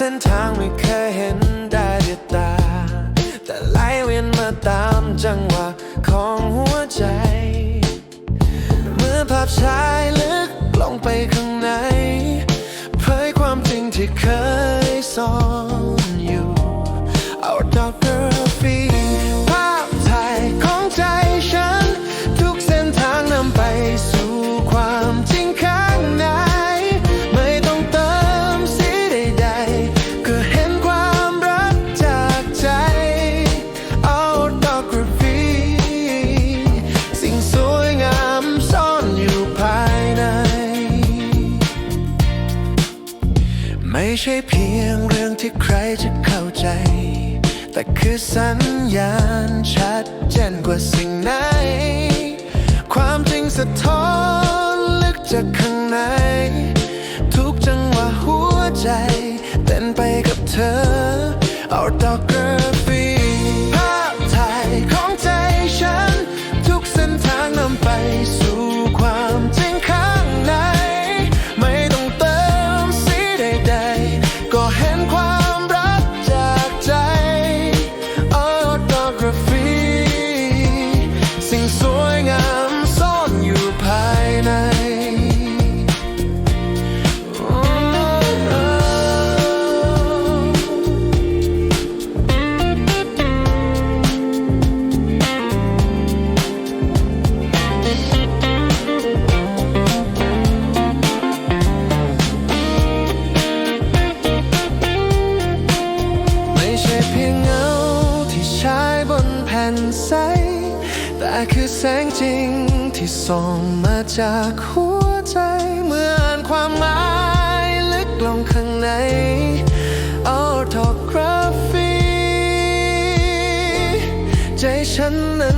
เส้นทางไม่เคยเห็นได้ด้วยตา แต่ไหลเวียนมาตามจังหวะของหัวใจ เมื่อภาพชายลึกลงไปข้างในเผยความจริงที่เคยซ่อน ไม่ใช่เพียงเรื่องที่ใครจะเข้าใจ แต่คือสัญญาณชัดเจนกว่าสิ่งไหน ความจริงสะท้อนลึกจากข้างใน ทุกจังหวะหัวใจ เต้นไปกับเธอ เอาดอก สิ่งสวยงามซ่อนอยู่ภายในไม่ใช่เพียงเงาที่ฉายบนแผ่นใส แต่คือแสงจริงที่ส่องมาจากหัวใจเมื่ออ่านความหมายลึกลงข้างในออโทกราฟีใจฉันนั้น